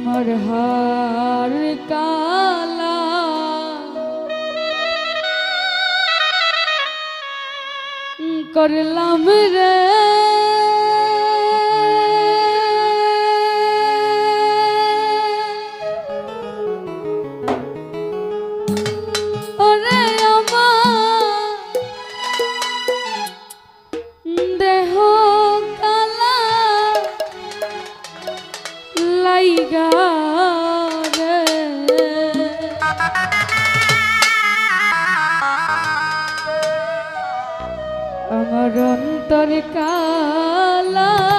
আমার হার কালা। করলাম রে। আমার অন্তর কালা